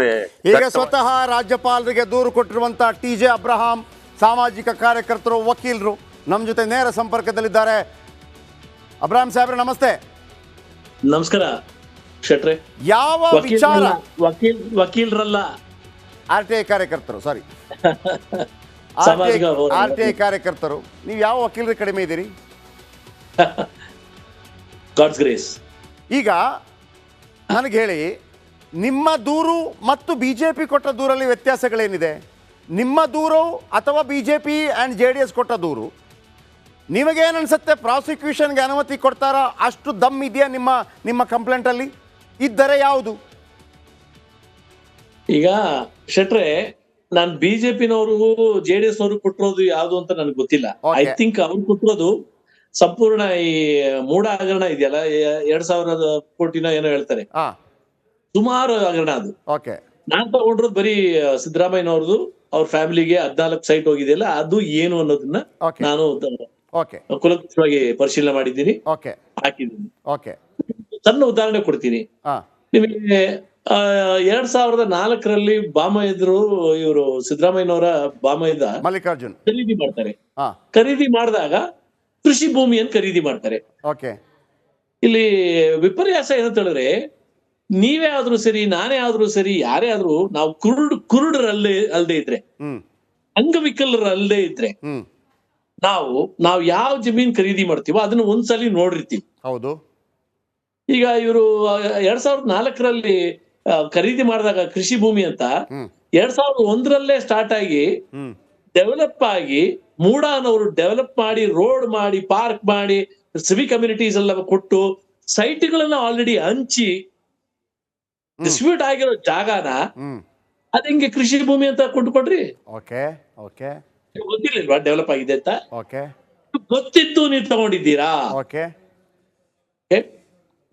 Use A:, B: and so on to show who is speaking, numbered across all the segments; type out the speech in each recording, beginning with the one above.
A: ಮತ್ತೆ
B: ಈಗ ಸ್ವತಃ ರಾಜ್ಯಪಾಲರಿಗೆ ದೂರು ಕೊಟ್ಟಿರುವಂತ ಟಿ ಜೆ ಅಬ್ರಹಾಂ ಸಾಮಾಜಿಕ ಕಾರ್ಯಕರ್ತರು ವಕೀಲರು ನಮ್ಮ ಜೊತೆ ನೇರ ಸಂಪರ್ಕದಲ್ಲಿದ್ದಾರೆ. ಅಬ್ರಹಾಂ ಸಾಹೇಬ್ರೆ ನಮಸ್ತೆ.
C: ನಮಸ್ಕಾರ ಶೆಟ್ರೆ
B: ಯಾವ ವಿಚಾರ?
C: ವಕೀಲ್ ವಕೀಲರಲ್ಲ.
B: ಆರ್ ಟಿ ಐ ಕಾರ್ಯಕರ್ತರು ಸಾರಿ. ಆರ್ ಟಿ ಐ ಕಾರ್ಯಕರ್ತರು ನೀವು ಯಾವ ವಕೀಲರಿಗೆ ಕಡಿಮೆ ಇದ್ದೀರಿ?
C: ಗಾಡ್ಸ್ ಗ್ರೇಸ್
B: ಈಗ ನನಗೆ ಹೇಳಿ ನಿಮ್ಮ ದೂರು ಮತ್ತು ಬಿ ಜೆ ಪಿ ಕೊಟ್ಟ ದೂರಲ್ಲಿ ವ್ಯತ್ಯಾಸಗಳೇನಿದೆ? ನಿಮ್ಮ ದೂರು ಅಥವಾ B J P and J D S ಕೊಟ್ಟ ದೂರು? ನಿಮಗೇನು ಅನಿಸುತ್ತೆ? ಪ್ರಾಸಿಕ್ಯೂಷನ್ಗೆ ಅನುಮತಿ ಕೊಡ್ತಾರಾ? ಅಷ್ಟು ದಮ್ ಇದೆಯಾ ನಿಮ್ಮ ನಿಮ್ಮ ಕಂಪ್ಲೇಂಟಲ್ಲಿ? ಇದ್ದರೆ ಯಾವುದು?
C: ಈಗ ಶೆಟ್ರೆ ನಾನು ಬಿಜೆಪಿನವರು ಜೆ ಡಿ ಎಸ್ ಅವರು ಕೊಟ್ಟಿರೋದು ಯಾವುದು ಅಂತ ನನಗೆ ಗೊತ್ತಿಲ್ಲ. ಐ. ಥಿಂಕ್ ಅವ್ರು ಕೊಟ್ಟಿರೋದು ಸಂಪೂರ್ಣ ಈ ಮೂಢ ಹಗರಣ ಇದೆಯಲ್ಲ ಎರಡ್ ಸಾವಿರದ ಕೋಟಿನ ಏನೋ ಹೇಳ್ತಾರೆ.
B: ಹಾಂ.
C: ಸುಮಾರು ಹಗರಣ ಅದು.
B: ಓಕೆ
C: ನಾನ್ ತಗೊಂಡ್ರದ್ ಬರೀ ಸಿದ್ದರಾಮಯ್ಯನವ್ರದ್ದು ಅವ್ರ ಫ್ಯಾಮಿಲಿಗೆ ಹದ್ನಾಲ್ಕು ಸೈಟ್ ಹೋಗಿದೆಯಲ್ಲ ಅದು ಏನು ಅನ್ನೋದನ್ನ ನಾನು ಕುಲಕೃತವಾಗಿ ಪರಿಶೀಲನೆ ಮಾಡಿದ್ದೀನಿ. ಹಾಕಿದ್ದೀನಿ. ಸಣ್ಣ ಉದಾಹರಣೆ ಕೊಡ್ತೀನಿ. ನಿಮಗೆ ಎರಡ್ ಸಾವಿರದ ನಾಲ್ಕರಲ್ಲಿ ಬಾಮಯ್ಯದ್ರು ಇವರು ಸಿದ್ದರಾಮಯ್ಯನವರ ಬಾಮಯ್ಯದ
B: ಮಲ್ಲಿಕಾರ್ಜುನ್.
C: ಖರೀದಿ ಮಾಡ್ತಾರೆ. ಖರೀದಿ ಮಾಡಿದಾಗ ಕೃಷಿ ಭೂಮಿಯನ್ನು ಖರೀದಿ ಮಾಡ್ತಾರೆ.
B: ಓಕೆ
C: ಇಲ್ಲಿ ವಿಪರ್ಯಾಸ ಏನಂತ ಹೇಳಿದ್ರೆ ನೀವೇ ಆದ್ರೂ ಸರಿ ನಾನೇ ಆದ್ರೂ ಸರಿ ಯಾರೇ ಆದ್ರೂ ನಾವು ಕುರುಡ್ ಕುರುಡರಲ್ಲೇ ಅಲ್ಲದೆ ಇದ್ರೆ
B: ಅಂಗವಿಕಲರ
C: ಅಂಗವಿಕಲರಲ್ಲದೆ ಇದ್ರೆ ನಾವು ನಾವು ಯಾವ ಜಮೀನ್ ಖರೀದಿ ಮಾಡ್ತೀವೋ ಅದನ್ನ ಒಂದ್ಸಲಿ ನೋಡಿರ್ತೀವಿ.
B: ಹೌದು.
C: ಈಗ ಇವರು ಎರಡ್ ಸಾವಿರದ ನಾಲ್ಕರಲ್ಲಿ ಖರೀದಿ ಮಾಡಿದಾಗ ಕೃಷಿ ಭೂಮಿ ಅಂತ ಎರಡ್ ಸಾವಿರದ ಒಂದರಲ್ಲೇ ಸ್ಟಾರ್ಟ್ ಆಗಿ ಡೆವಲಪ್ ಆಗಿ ಮೂಡಾನವರು ಡೆವಲಪ್ ಮಾಡಿ ರೋಡ್ ಮಾಡಿ ಪಾರ್ಕ್ ಮಾಡಿ ಸಿವಿ ಕಮ್ಯುನಿಟೀಸ್ ಎಲ್ಲ ಕೊಟ್ಟು ಸೈಟ್ಗಳನ್ನ ಆಲ್ರೆಡಿ ಹಂಚಿ ಡಿಸ್ಪ್ಯೂಟ್ ಆಗಿರೋ ಜಾಗನ ಅದ ಹಿಂಗೆ ಕೃಷಿ ಭೂಮಿ ಅಂತ ಕೊಟ್ಕೊಡ್ರಿ
B: ಓಕೆ ಓಕೆ.
C: ಗೊತ್ತಿರ್ಲಿಲ್ವಾ ಡೆವಲಪ್ ಆಗಿದೆ ಅಂತ?
B: ಓಕೆ.
C: ಗೊತ್ತಿತ್ತು ನೀವು ತಗೊಂಡಿದ್ದೀರಾ?
B: ಓಕೆ.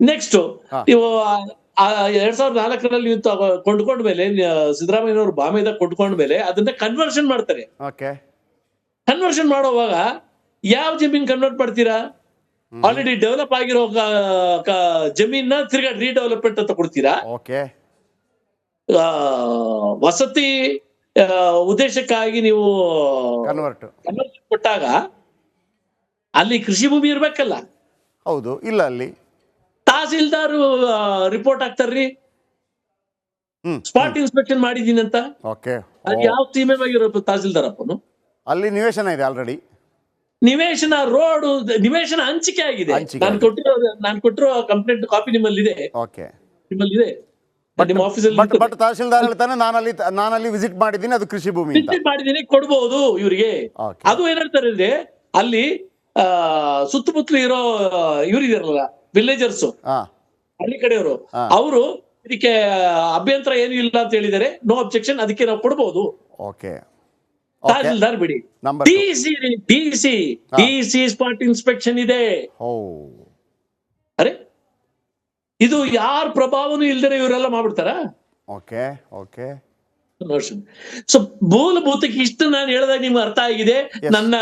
C: ನೆಕ್ಸ್ಟ್ ನೀವು ಎರಡ್ ಸಾವಿರದ ನಾಲ್ಕರಲ್ಲಿ ನೀವು ಮೇಲೆ ಸಿದ್ದರಾಮಯ್ಯನವರು ಬಾಂಬೆದಾಗ ಕೊಂಡ್ಕೊಂಡ ಮೇಲೆ ಅದನ್ನ ಕನ್ವರ್ಷನ್ ಮಾಡ್ತಾರೆ.
B: ಓಕೆ.
C: ಕನ್ವರ್ಷನ್ ಮಾಡೋವಾಗ ಯಾವ ಜಮೀನ್ ಕನ್ವರ್ಟ್ ಮಾಡ್ತೀರಾ? ಆಲ್ರೆಡಿ ಡೆವಲಪ್ ಆಗಿರೋ ಜಮೀನ್ ತಿರ್ಗಾ ರೀಡೆವಲಪ್ಮೆಂಟ್ ಅಂತ ಕೊಡ್ತೀರಾ?
B: ಓಕೆ
C: ಆ, ವಸತಿ ಉದ್ದೇಶಕ್ಕಾಗಿ ನೀವು
B: ಕನ್ವರ್ಟ್
C: ಕೊಟ್ಟಾಗ ಅಲ್ಲಿ ಕೃಷಿ ಭೂಮಿ ಇರ್ಬೇಕಲ್ಲ.
B: ಹೌದು ಇಲ್ಲ ಅಲ್ಲಿ.
C: ತಹಸೀಲ್ದಾರ್ ರಿಪೋರ್ಟ್ ಹಾಕ್ತಾರ್ರಿ.
B: ಹ್ಮ್
C: ಸ್ಪಾಟ್ ಇನ್ಸ್ಪೆಕ್ಷನ್ ಮಾಡಿದೀನಿ ಅಂತ ಯಾವ ಸೀಮೆ ಆಗಿರೋ ತಹಸೀಲ್ದಾರ್ ಅಪ್ಪನು?
B: ಅಲ್ಲಿ ನಿವೇಶನ ಇದೆ ಆಲ್ರೆಡಿ
C: ನಿವೇಶನ ರೋಡ್ ನಿವೇಶನ ಹಂಚಿಕೆ ಆಗಿದೆ. ನಾನು ಕೊಟ್ಟಿರೋ ನಾನು ಕೊಟ್ಟಿರೋ ಕಂಪ್ಲೇಂಟ್ ಕಾಪಿ ನಿಮ್ಮಲ್ಲಿ ಇದೆ
B: ಓಕೆ
C: ನಿಮ್ಮಲ್ಲಿ ಇದೆ ನಿಮ್ಮ ಆಫೀಸಲ್ಲಿ
B: ಬಟ್ ತಹಶೀಲ್ದಾರ್ ಹೇಳ್ತಾನೆ ನಾನಲ್ಲಿ ನಾನಲ್ಲಿ ವಿಸಿಟ್ ಮಾಡಿದ್ದೀನಿ ಅದು ಕೃಷಿ ಭೂಮಿ
C: ವಿಸಿಟ್ ಮಾಡಿದೀನಿ ಕೊಡ್ಬೋದು ಇವರಿಗೆ. ಅದು ಏನ್ ಹೇಳ್ತಾರೆ ಅಲ್ಲಿ ಸುತ್ತಮುತ್ತಲು ಇರೋ ಇವ್ರಿದಾರಲ್ಲ ವಿಲೇಜರ್ಸ್ ಹಳ್ಳಿ ಕಡೆಯವರು. ಅವರು ಇದಕ್ಕೆ ಅಭ್ಯಂತರ ಏನು ಇಲ್ಲ ಅಂತ ಹೇಳಿದರೆ ನೋ ಅಬ್ಜೆಕ್ಷನ್ ಅದಕ್ಕೆ ನಾವು ಕೊಡ್ಬೋದು.
B: ಓಕೆ
C: ಬಿಡಿ. ಸ್ಪಾಟ್ ಇನ್ಸ್ಪೆಕ್ಷನ್ ಇದೆ.
B: ಓ
C: ಅರೆ? ಇದು ಯಾರ ಪ್ರಭಾವನೂ ಇಲ್ದರೆ ಇವರೆಲ್ಲ ಮಾಡ್ಬಿಡ್ತಾರ?
B: Okay okay.
C: ಸೊ ಮೂಲಭೂತಕ್ಕೆ ಇಷ್ಟು ನಾನು ಹೇಳಿದಾಗ ನಿಮ್ಗೆ ಅರ್ಥ ಆಗಿದೆ. ನನ್ನ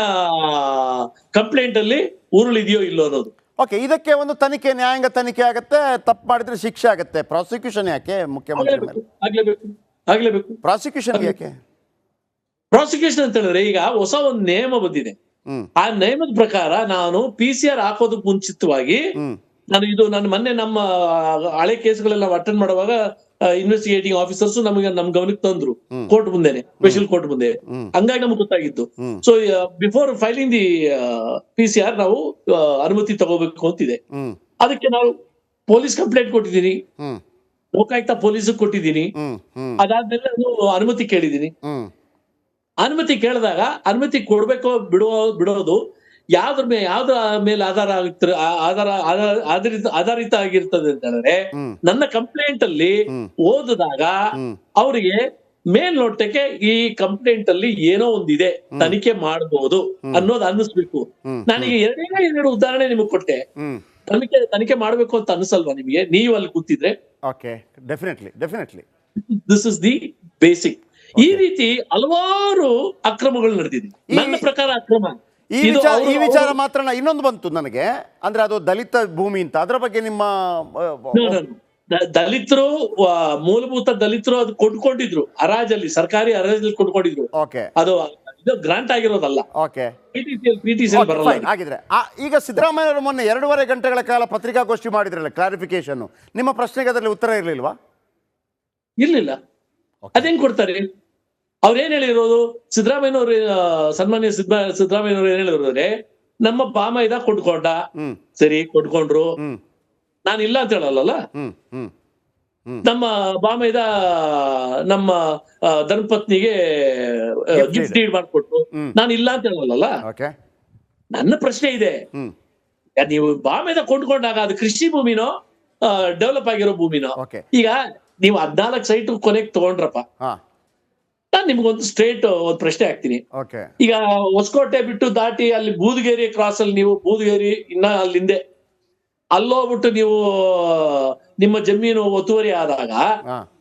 C: ಕಂಪ್ಲೇಂಟ್ ಅಲ್ಲಿ ಉರುಳಿದೆಯೋ ಇಲ್ಲೋ ಅನ್ನೋದು.
B: ಓಕೆ ಇದಕ್ಕೆ ಒಂದು ತನಿಖೆ ನ್ಯಾಯಾಂಗ ತನಿಖೆ ಆಗುತ್ತೆ ತಪ್ಪು ಮಾಡಿದ್ರೆ ಶಿಕ್ಷೆ ಆಗುತ್ತೆ. ಪ್ರಾಸಿಕ್ಯೂಷನ್ ಯಾಕೆ ಮುಖ್ಯಮಂತ್ರಿ ಮೇಲೆ?
C: ಆಗ್ಲೇಬೇಕು ಆಗ್ಲೇಬೇಕು.
B: ಪ್ರಾಸಿಕ್ಯೂಷನ್ ಯಾಕೆ?
C: ಪ್ರಾಸಿಕ್ಯೂಷನ್ ಅಂತ ಹೇಳಿದ್ರೆ ಈಗ ಹೊಸ ಒಂದು ನಿಯಮ ಬಂದಿದೆ. ಆ ನಿಯಮದ ಪ್ರಕಾರ ನಾನು ಪಿ ಸಿ ಆರ್ ಹಾಕೋದಕ್ಕೆ ಮುಂಚಿತವಾಗಿ ನಾನು ಇದು ನಾನು ಮೊನ್ನೆ ನಮ್ಮ ಹಳೆ ಕೇಸ್ಗಳೆಲ್ಲ ಅಟೆಂಡ್ ಮಾಡುವಾಗ ಇನ್ವೆಸ್ಟಿಗೇಟಿಂಗ್ ಆಫೀಸರ್ಸ್ ನಮಗೆ ನಮ್ ಗಮನಕ್ಕೆ ತಂದ್ರು. ಕೋರ್ಟ್ ಮುಂದೆನೆ ಸ್ಪೆಷಲ್ ಕೋರ್ಟ್ ಮುಂದೆ. ಹಂಗಾಗಿ ನಮ್ಗೆ ಗೊತ್ತಾಗಿತ್ತು so before filing the P C R ನಾವು ಅನುಮತಿ ತಗೋಬೇಕು ಅಂತಿದೆ. ಅದಕ್ಕೆ ನಾವು ಪೊಲೀಸ್ ಕಂಪ್ಲೇಂಟ್ ಕೊಟ್ಟಿದ್ದೀನಿ. ಲೋಕಾಯುಕ್ತ ಪೊಲೀಸ್ ಕೊಟ್ಟಿದ್ದೀನಿ. ಅದಾದ್ಮೇಲೆ ನಾನು ಅನುಮತಿ ಕೇಳಿದ್ದೀನಿ. ಅನುಮತಿ ಕೇಳಿದಾಗ ಅನುಮತಿ ಕೊಡ್ಬೇಕೋ ಬಿಡೋ ಬಿಡೋದು ಯಾವ್ದ್ರ ಮೇಲೆ ಯಾವ್ದ್ರ ಮೇಲೆ ಆಧಾರ ಆಗುತ್ತೆ ಆಧಾರ ಆಧಾರ- ಆಧಾರಿತ ಆಧಾರಿತ ಆಗಿರ್ತದೆ ಅಂತ ಹೇಳಿದ್ರೆ ನನ್ನ ಕಂಪ್ಲೇಂಟ್ ಅಲ್ಲಿ ಓದಿದಾಗ ಅವರಿಗೆ ಮೇಲ್ನೋಟಕ್ಕೆ ಈ ಕಂಪ್ಲೇಂಟ್ ಅಲ್ಲಿ ಏನೋ ಒಂದಿದೆ ತನಿಖೆ ಮಾಡಬಹುದು ಅನ್ನೋದು ಅನ್ನಿಸ್ಬೇಕು. ನನಗೆ ಎರಡೇ ಎರಡು ಉದಾಹರಣೆ ನಿಮಗೆ ಕೊಟ್ಟೆ. ತನಿಖೆ ತನಿಖೆ ಮಾಡ್ಬೇಕು ಅಂತ ಅನ್ಸಲ್ವಾ ನಿಮಗೆ? ನೀವು ಅಲ್ಲಿ ಕೂತಿದ್ರೆ?
B: Okay definitely definitely
C: this is the basic ಈ ರೀತಿ ಹಲವಾರು ಅಕ್ರಮಗಳು ನಡೆದಿದೆ.
B: ಈ-
C: ನನ್ನ ಪ್ರಕಾರ ಅಕ್ರಮ.
B: ಈ ವಿಚಾರ ಈ ವಿಚಾರ ಮಾತ್ರ ಇನ್ನೊಂದು ಬಂತು ನನಗೆ. ಅಂದ್ರೆ ಅದು ದಲಿತ ಭೂಮಿ ಅಂತ. ಅದರ ಬಗ್ಗೆ ನಿಮ್ಮ
C: ದಲಿತರು ಮೂಲಭೂತ ದಲಿತರು ಅದು ಕೊಂಡ್ಕೊಂಡಿದ್ರು. ಅರಾಜಲ್ಲಿ ಸರ್ಕಾರಿ ಅರಾಜಲ್ಲಿ ಕೊಂಡ್ಕೊಂಡಿದ್ರು.
B: ಓಕೆ
C: ಅದು ಇದು ಗ್ರಾಂಟ್ ಆಗಿರೋದಲ್ಲ.
B: ಓಕೆ ಆಗಿದ್ರೆ ಈಗ ಸಿದ್ದರಾಮಯ್ಯ ಅವರು ಮೊನ್ನೆ ಎರಡೂವರೆ ಗಂಟೆಗಳ ಕಾಲ ಪತ್ರಿಕಾಗೋಷ್ಠಿ ಮಾಡಿದ್ರಲ್ಲ ಕ್ಲಾರಿಫಿಕೇಶನ್ ನಿಮ್ಮ ಪ್ರಶ್ನೆಗೆ ಅದರಲ್ಲಿ ಉತ್ತರ ಇರಲಿಲ್ವಾ?
C: ಇರ್ಲಿಲ್ಲ. ಅದೇನ್ ಕೊಡ್ತಾರೆ? ಅವ್ರೇನ್ ಏನ್ ಹೇಳಿರೋದು? ಸಿದ್ದರಾಮಯ್ಯನವ್ರು ಆ, ಸನ್ಮಾನ್ಯ ಸಿದ್ದ ಸಿದ್ದರಾಮಯ್ಯನವ್ರು ಏನ್ ಹೇಳಿರೋದ್ರೆ ನಮ್ಮ ಪಾಮೈದ ಇದ
B: ಕೊಟ್ಕೊಂಡ.
C: ಸರಿ
B: ಕೊಟ್ಕೊಂಡ್ರು.
C: ನಾನು ಇಲ್ಲ ಅಂತ ಹೇಳಲ್ಲ
B: ನಮ್ಮ ಪಾಮ ಇದ
C: ನಮ್ಮ ಬಾಮೈದ ನಮ್ಮ ಧರ್ಮಪತ್ನಿಗೆ ಗಿಫ್ಟ್
B: ನೀಡ್.
C: ಡೀಡ್ ಮಾಡ್ಕೊಟ್ರು. ನಾನು ಇಲ್ಲ ಅಂತ ಹೇಳಲ್ಲ ನನ್ನ ಪ್ರಶ್ನೆ ಇದೆ. ನೀವು ಬಾಮೈದ ಕೊಂಡ್ಕೊಂಡಾಗ ಅದು ಕೃಷಿ ಭೂಮಿನೋ ಡೆವಲಪ್ ಆಗಿರೋ ಭೂಮಿನೋ? ಈಗ ನೀವು ಹದ್ನಾಲ್ಕು ಸೈಟ್ ಕೊನೆಗೆ ತಗೊಂಡ್ರಪ್ಪ. ನಾನು ನಿಮ್ಗೊಂದು ಸ್ಟ್ರೇಟ್ ಒಂದು ಪ್ರಶ್ನೆ ಹಾಕ್ತೀನಿ. ಈಗ ಹೊಸಕೋಟೆ ಬಿಟ್ಟು ದಾಟಿ ಅಲ್ಲಿ ಬೂದಗೇರಿ ಕ್ರಾಸ್ ಅಲ್ಲಿ ನೀವು ಬೂದಗೇರಿ ಇನ್ನ ಅಲ್ಲಿಂದೆ ಅಲ್ಲೋಗ್ಬಿಟ್ಟು ನೀವು ನಿಮ್ಮ ಜಮೀನು ಒತ್ತುವರಿ ಆದಾಗ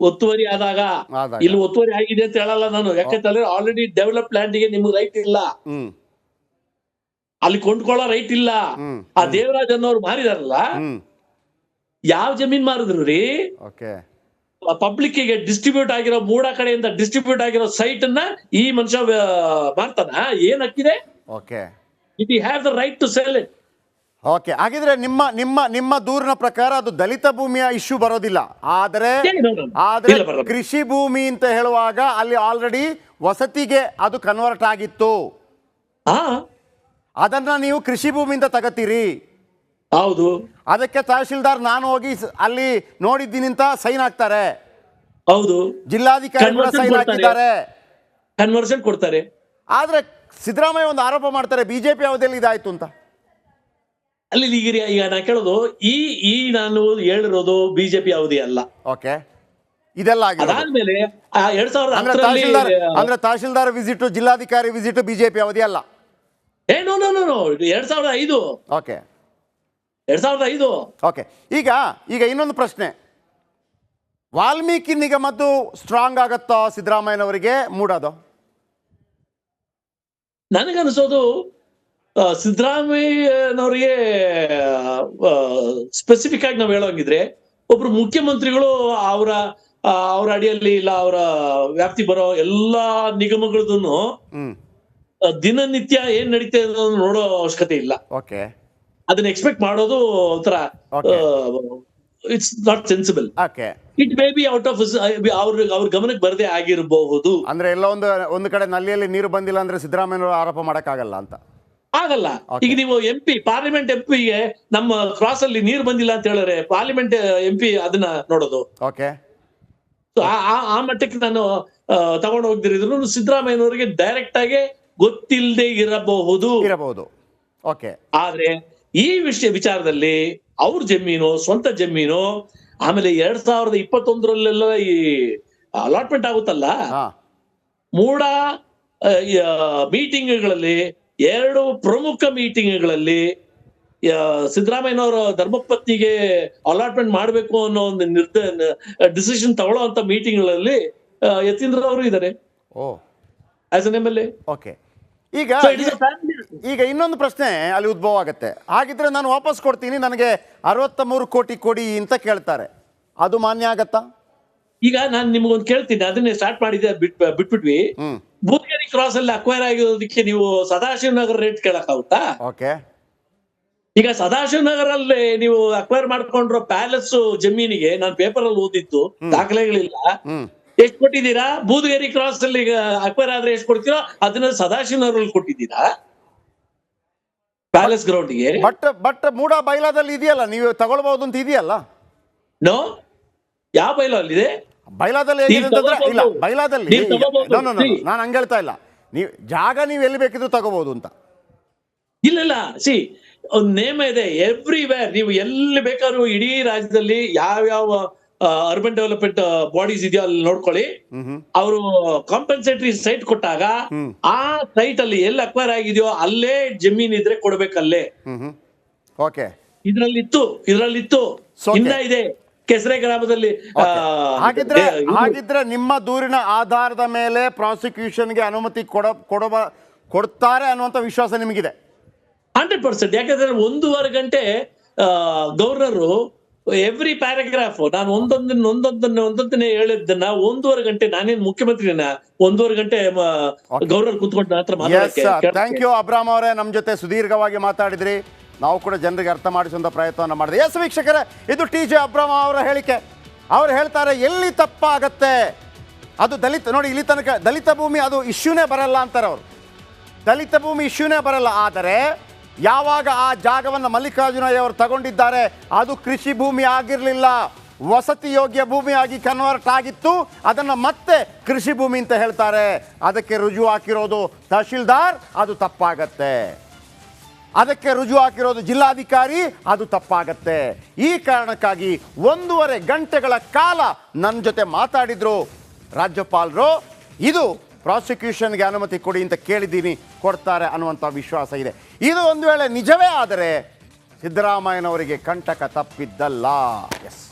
C: ಒತ್ತುವರಿ ಆದಾಗ. ಇಲ್ಲಿ ಒತ್ತುವರಿ ಆಗಿದೆ ಅಂತ ಹೇಳಲ್ಲ ನಾನು. ಯಾಕಂತಂದ್ರೆ ಆಲ್ರೆಡಿ ಡೆವಲಪ್ ಲ್ಯಾಂಡ್ಗೆ ನಿಮ್ಗೆ ರೈಟ್ ಇಲ್ಲ. ಅಲ್ಲಿ ಕೊಂಡ್ಕೊಳ್ಳೋ ರೈಟ್ ಇಲ್ಲ. ಆ ದೇವರಾಜ್ ಅನ್ನೋರು ಮಾರಿದಾರಲ್ಲ. ಯಾವ ಜಮೀನ್ ಮಾರಿದ್ರು ರೀ? ಪಬ್ಲಿಕ್ಗೆ ಡಿಸ್ಟ್ರಿಬ್ಯೂಟ್ ಆಗಿರೋ ಮೂಡ ಕಡೆಯಿಂದ ಡಿಸ್ಟ್ರಿಬ್ಯೂಟ್ ಆಗಿರೋ ಸೈಟ್ ಅನ್ನ ಈ ಮನುಷ್ಯ ಮಾಡ್ತಾನ. ಮಾರ್ತಾನ ಏನ್ ಹಕ್ಕಿದೆ?
B: Okay
C: it you have the right to sell it
B: okay ಹಾಗಿದ್ರೆ ನಿಮ್ಮ ನಿಮ್ಮ ನಿಮ್ಮ ದೂರಿನ ಪ್ರಕಾರ ಅದು ದಲಿತ ಭೂಮಿಯ ಇಶ್ಯೂ ಬರೋದಿಲ್ಲ. ಆದರೆ ಆದ್ರೆ ಕೃಷಿ ಭೂಮಿ ಅಂತ ಹೇಳುವಾಗ ಅಲ್ಲಿ ಆಲ್ರೆಡಿ ವಸತಿಗೆ ಅದು ಕನ್ವರ್ಟ್ ಆಗಿತ್ತು. ಅದನ್ನ ನೀವು ಕೃಷಿ ಭೂಮಿಯಿಂದ ತಗತ್ತೀರಿ
C: ಹೌದು.
B: ಅದಕ್ಕೆ ತಹಶೀಲ್ದಾರ್ ನಾನು ಹೋಗಿ ಅಲ್ಲಿ ನೋಡಿದ್ದೀನಿ ಅಂತ ಸೈನ್ ಹಾಕ್ತಾರೆ.
C: ಹೌದು.
B: ಜಿಲ್ಲಾಧಿಕಾರಿ ಕೂಡ
C: Conversion
B: ಸೈನ್
C: ಕೊಡ್ತಾರೆ.
B: ಹಾಕಿದ್ದಾರೆ.
C: ಕನ್ವರ್ಷನ್ ಕೊಡ್ತಾರೆ.
B: ಆದ್ರೆ ಸಿದ್ದರಾಮಯ್ಯ ಒಂದು ಆರೋಪ ಮಾಡ್ತಾರೆ ಬಿಜೆಪಿ ಅವಧಿಯಲ್ಲಿ ಇದಾಯ್ತು ಅಂತ.
C: ಅಲ್ಲಿ ಈಗ ಈಗ ನಾ ಕೇಳೋದು ಈ ಈ ನಾನು ಹೇಳಿರೋದು ಬಿಜೆಪಿ ಅವಧಿ ಅಲ್ಲ.
B: ಓಕೆ. ಇದೆಲ್ಲ ಆಗಿದೆ
C: ಅದಾದ್ಮೇಲೆ ಆ ಎರಡ್ ಸಾವಿರದ
B: ಅಂದ್ರೆ
C: ಹತ್ತರಲ್ಲಿ
B: ತಹಶೀಲ್ದಾರ್ ಅಂದ್ರೆ ತಹಶೀಲ್ದಾರ್ ವಿಸಿಟ್ ಜಿಲ್ಲಾಧಿಕಾರಿ ವಿಸಿಟ್ ಬಿಜೆಪಿ ಅವಧಿ ಅಲ್ಲ.
C: ಏ ನೋ ನೋ ನೋ ನೋ ಎರಡ್ ಸಾವಿರದ ಐದು.
B: ಓಕೆ.
C: ಎರಡ್ ಸಾವಿರದ ಐದು.
B: ಓಕೆ ಈಗ ಈಗ ಇನ್ನೊಂದು ಪ್ರಶ್ನೆ. ವಾಲ್ಮೀಕಿ ನಿಗಮದ್ದು ಸ್ಟ್ರಾಂಗ್ ಆಗತ್ತೋ ಸಿದ್ದರಾಮಯ್ಯನವರಿಗೆ? ಮೂಡೋದು?
C: ನನಗನ್ಸೋದು ಸಿದ್ದರಾಮಯ್ಯನವರಿಗೆ ಸ್ಪೆಸಿಫಿಕ್ ಆಗಿ ನಾವು ಹೇಳೋಂಗಿದ್ರೆ ಒಬ್ರು ಮುಖ್ಯಮಂತ್ರಿಗಳು ಅವರ ಅವರ ಅಡಿಯಲ್ಲಿ ಇಲ್ಲ ಅವರ ವ್ಯಾಪ್ತಿ ಬರೋ ಎಲ್ಲಾ ನಿಗಮಗಳದನ್ನು ದಿನನಿತ್ಯ ಏನ್ ನಡೀತಾ ಇದೆ ನೋಡೋ ಅವಶ್ಯಕತೆ ಇಲ್ಲ.
B: ಓಕೆ
C: ಅದನ್ನ ಎಕ್ಸ್ಪೆಕ್ಟ್ ಮಾಡೋದು ಒಂಥರ it's not sensible
B: okay
C: it may be out of ಅವ್ರ ಅವ್ರ ಗಮನಕ್ಕೆ ಬರದೇ ಆಗಿರಬಹುದು.
B: ಅಂದ್ರೆ ಎಲ್ಲ ಒಂದು ಒಂದು ಕಡೆ ನಲ್ಲಿಯಲ್ಲಿ ನೀರು ಬಂದಿಲ್ಲ ಅಂದ್ರೆ ಸಿದ್ದರಾಮಯ್ಯನವರು ಆರೋಪ ಮಾಡಕ್ಕಾಗಲ್ಲ ಅಂತ.
C: ಆಗಲ್ಲ. ಈಗ ನೀವು ಎಂ ಪಿ ಪಾರ್ಲಿಮೆಂಟ್ ಎಂ ಪಿಗೆ ನಮ್ಮ ಕ್ರಾಸ್ ಅಲ್ಲಿ ನೀರು ಬಂದಿಲ್ಲ ಅಂತ ಹೇಳಿದ್ರೆ ಪಾರ್ಲಿಮೆಂಟ್ ಎಂ ಪಿ ಅದನ್ನ ನೋಡೋದು.
B: ಓಕೆ
C: ಆ ಮಟ್ಟಕ್ಕೆ ನಾನು ತಗೊಂಡು ಹೋಗ್ದಿರಿದ್ರು ಸಿದ್ದರಾಮಯ್ಯನವರಿಗೆ ಡೈರೆಕ್ಟ್ ಆಗಿ ಗೊತ್ತಿಲ್ಲದೆ ಇರಬಹುದು.
B: ಇರಬಹುದು. ಓಕೆ
C: ಆದ್ರೆ ಈ ವಿಷಯ ವಿಚಾರದಲ್ಲಿ ಅವ್ರ ಜಮೀನು ಸ್ವಂತ ಜಮೀನು ಆಮೇಲೆ ಎರಡ್ ಸಾವಿರದ ಇಪ್ಪತ್ತೊಂದರಲ್ಲೆಲ್ಲ ಈ ಅಲಾಟ್ಮೆಂಟ್ ಆಗುತ್ತಲ್ಲ? ಮೂಡ ಮೀಟಿಂಗ್ಗಳಲ್ಲಿ ಎರಡು ಪ್ರಮುಖ ಮೀಟಿಂಗ್ಗಳಲ್ಲಿ ಸಿದ್ದರಾಮಯ್ಯನವರು ಧರ್ಮಪತ್ನಿಗೆ ಅಲಾಟ್ಮೆಂಟ್ ಮಾಡಬೇಕು ಅನ್ನೋ ಒಂದು ನಿರ್ಧ ಡಿಸಿಷನ್ ತಗೊಳ್ಳೋ ಅಂತ ಮೀಟಿಂಗ್ಗಳಲ್ಲಿ ಯತೀಂದ್ರ ಅವರು ಇದ್ದಾರೆ.
B: ಓ.
C: As an M L A
B: okay ಈಗ. ಈಗ ಇನ್ನೊಂದು ಪ್ರಶ್ನೆ ಅಲ್ಲಿ ಉದ್ಭವ ಆಗುತ್ತೆ. ಹಾಗಿದ್ರೆ ನಾನು ವಾಪಸ್ ಕೊಡ್ತೀನಿ ನನಗೆ ಅರವತ್ತ ಮೂರು ಕೋಟಿ ಕೊಡಿ ಅಂತ ಕೇಳ್ತಾರೆ. ಅದು ಮಾನ್ಯ ಆಗತ್ತಾ?
C: ಈಗ ನಾನು ನಿಮ್ಗೊಂದು ಕೇಳ್ತೀನಿ ಅದನ್ನೇ ಸ್ಟಾರ್ಟ್ ಮಾಡಿದ್ದೆ ಬಿಟ್ ಬಿಟ್ಬಿಟ್ವಿ. ಬೂದ್ಗೇರಿ ಕ್ರಾಸ್ ಅಲ್ಲಿ ಅಕ್ವೈರ್ ಆಗಿರೋದಕ್ಕೆ ನೀವು ಸದಾಶಿವ ನಗರ ರೇಟ್ ಕೇಳಕ್ಕಾಗುತ್ತಾ
B: ಓಕೆ.
C: ಈಗ ಸದಾಶಿವ ನಗರಲ್ಲಿ ನೀವು ಅಕ್ವೈರ್ ಮಾಡ್ಕೊಂಡ್ರೋ ಪ್ಯಾಲೇಸ್ ಜಮೀನಿಗೆ ನಾನು ಪೇಪರ್ ಅಲ್ಲಿ ಓದಿತ್ತು ದಾಖಲೆಗಳಿಲ್ಲ. ಎಷ್ಟು ಕೊಟ್ಟಿದ್ದೀರಾ? ಬೂದಗೇರಿ ಕ್ರಾಸ್ ಅಲ್ಲಿ ಅಕ್ವೈರ್ ಆದ್ರೆ ಎಷ್ಟು ಕೊಡ್ತೀರೋ ಅದನ್ನ ಸದಾಶಿವ ನಗರಲ್ಲಿ ಕೊಟ್ಟಿದ್ದೀರಾ ಪ್ಯಾಲೇಸ್ ಗ್ರೌಂಡ್ಗೆ.
B: ಬಟ್ ಬಟ್ ಮೂಡ ಬೈಲಾದಲ್ಲಿ ಇದೆಯಲ್ಲ? ನೀವು ತಗೊಳ್ಬಹುದು ಅಂತ ಇದೆಯಲ್ಲ?
C: ನೋ ಯಾವ ಬೈಲು ಅಲ್ಲಿದೆ?
B: ಬೈಲಾದಲ್ಲಿ ಇಲ್ಲ. ಬೈಲಾದಲ್ಲಿ. ನಾನು ಹಂಗೆ ಹೇಳ್ತಾ ಇಲ್ಲ. ನೀವು ಜಾಗ ನೀವು ಎಲ್ಲಿ ಬೇಕಿದ್ರು ತಗೋಬಹುದು ಅಂತ.
C: ಇಲ್ಲ ಇಲ್ಲ. ಸಿ ಒಂದ್ ನೇಮ ಇದೆ. ಎವ್ರಿವೇರ್ ನೀವು ಎಲ್ಲಿ ಬೇಕಾದ್ರೂ ಇಡೀ ರಾಜ್ಯದಲ್ಲಿ ಯಾವ್ಯಾವ ಅರ್ಬನ್ ಡೆವಲಪ್ಮೆಂಟ್ ಬಾಡೀಸ್ ಇದೆಯೋ ಅಲ್ಲಿ ನೋಡ್ಕೊಳ್ಳಿ. ಅವರು ಕಾಂಪನ್ಸೇಟರಿ ಸೈಟ್ ಕೊಟ್ಟಾಗ ಆ ಸೈಟ್ ಅಲ್ಲಿ ಎಲ್ಲಿ ಅಕ್ವೈರ್ ಆಗಿದೆಯೋ ಅಲ್ಲೇ ಜಮೀನ್ ಇದ್ರೆ ಕೊಡ್ಬೇಕಲ್ಲೇ.
B: ಓಕೆ
C: ಇದ್ರಲ್ಲಿತ್ತು ಇದ್ರಲ್ಲಿತ್ತು. ಇನ್ನ ಇದೆ. ಕೆಸರೆ ಗ್ರಾಮದಲ್ಲಿ
B: ಹಾಗಿದ್ರೆ ಹಾಗಿದ್ರೆ ನಿಮ್ಮ ದೂರಿನ ಆಧಾರದ ಮೇಲೆ ಪ್ರಾಸಿಕ್ಯೂಷನ್ಗೆ ಅನುಮತಿ ಕೊಡ ಕೊಡಬ ಕೊಡ್ತಾರೆ ಅನ್ನುವಂತ ವಿಶ್ವಾಸ ನಿಮಗಿದೆ.
C: ಹಂಡ್ರೆಡ್ ಪರ್ಸೆಂಟ್ ಯಾಕಂದ್ರೆ ಒಂದೂವರೆ ಗಂಟೆ ಗವರ್ನರ್ ಎವ್ರಿ ಪ್ಯಾರಾಗ್ರಾಫ್ ನಾನು ಒಂದೊಂದನ್ನ ಒಂದೊಂದನ್ನ ಒಂದೊಂದನ್ನೇ ಹೇಳಿದ್ದನ್ನ ಒಂದೂವರೆ ಗಂಟೆ ನಾನೇನ್ ಮುಖ್ಯಮಂತ್ರಿನ ಒಂದೂವರೆ ಗಂಟೆ
B: ಗೌರವರ್
C: ಗೌರವ್ ಕುತ್ಕೊಂಡು ಹತ್ರ
B: ಥ್ಯಾಂಕ್ ಯು ಅಬ್ರಾಮ್ ಅವರೇ. ನಮ್ಮ ಜೊತೆ ಸುದೀರ್ಘವಾಗಿ ಮಾತಾಡಿದ್ರಿ. ನಾವು ಕೂಡ ಜನರಿಗೆ ಅರ್ಥ ಮಾಡಿಸುವಂತ ಪ್ರಯತ್ನವನ್ನು ಮಾಡಿದೆ ಎಸ್ ವೀಕ್ಷಕರೇ ಇದು ಟಿ ಜೆ ಅಬ್ರಾಮ್ ಅವರ ಹೇಳಿಕೆ. ಅವ್ರು ಹೇಳ್ತಾರೆ ಎಲ್ಲಿ ತಪ್ಪಾಗತ್ತೆ? ಅದು ದಲಿತ ನೋಡಿ ಇಲ್ಲಿ ತನಕ ದಲಿತ ಭೂಮಿ ಅದು ಇಶ್ಯೂನೇ ಬರಲ್ಲ ಅಂತಾರೆ ಅವರು. ದಲಿತ ಭೂಮಿ ಇಶ್ಯೂನೇ ಬರಲ್ಲ. ಆದರೆ ಯಾವಾಗ ಆ ಜಾಗವನ್ನು ಮಲ್ಲಿಕಾರ್ಜುನಯ್ಯ ಅವರು ತಗೊಂಡಿದ್ದಾರೆ? ಅದು ಕೃಷಿ ಭೂಮಿ ಆಗಿರಲಿಲ್ಲ. ವಸತಿ ಯೋಗ್ಯ ಭೂಮಿಯಾಗಿ ಕನ್ವರ್ಟ್ ಆಗಿತ್ತು ಅದನ್ನು ಮತ್ತೆ ಕೃಷಿ ಭೂಮಿ ಅಂತ ಹೇಳ್ತಾರೆ. ಅದಕ್ಕೆ ರುಜು ಹಾಕಿರೋದು ತಹಶೀಲ್ದಾರ್, ಅದು ತಪ್ಪಾಗತ್ತೆ. ಅದಕ್ಕೆ ರುಜು ಹಾಕಿರೋದು ಜಿಲ್ಲಾಧಿಕಾರಿ, ಅದು ತಪ್ಪಾಗತ್ತೆ. ಈ ಕಾರಣಕ್ಕಾಗಿ ಒಂದೂವರೆ ಗಂಟೆಗಳ ಕಾಲ ನನ್ನ ಜೊತೆ ಮಾತಾಡಿದರು ರಾಜ್ಯಪಾಲರು. ಇದು ಪ್ರಾಸಿಕ್ಯೂಷನ್ಗೆ ಅನುಮತಿ ಕೊಡಿ ಅಂತ ಕೇಳಿದ್ದೀನಿ, ಕೊಡ್ತಾರೆ ಅನ್ನುವಂಥ ವಿಶ್ವಾಸ ಇದೆ. ಇದು ಒಂದು ವೇಳೆ ನಿಜವೇ ಆದರೆ ಸಿದ್ದರಾಮಯ್ಯನವರಿಗೆ ಕಂಟಕ ತಪ್ಪಿದ್ದಲ್ಲ. ಎಸ್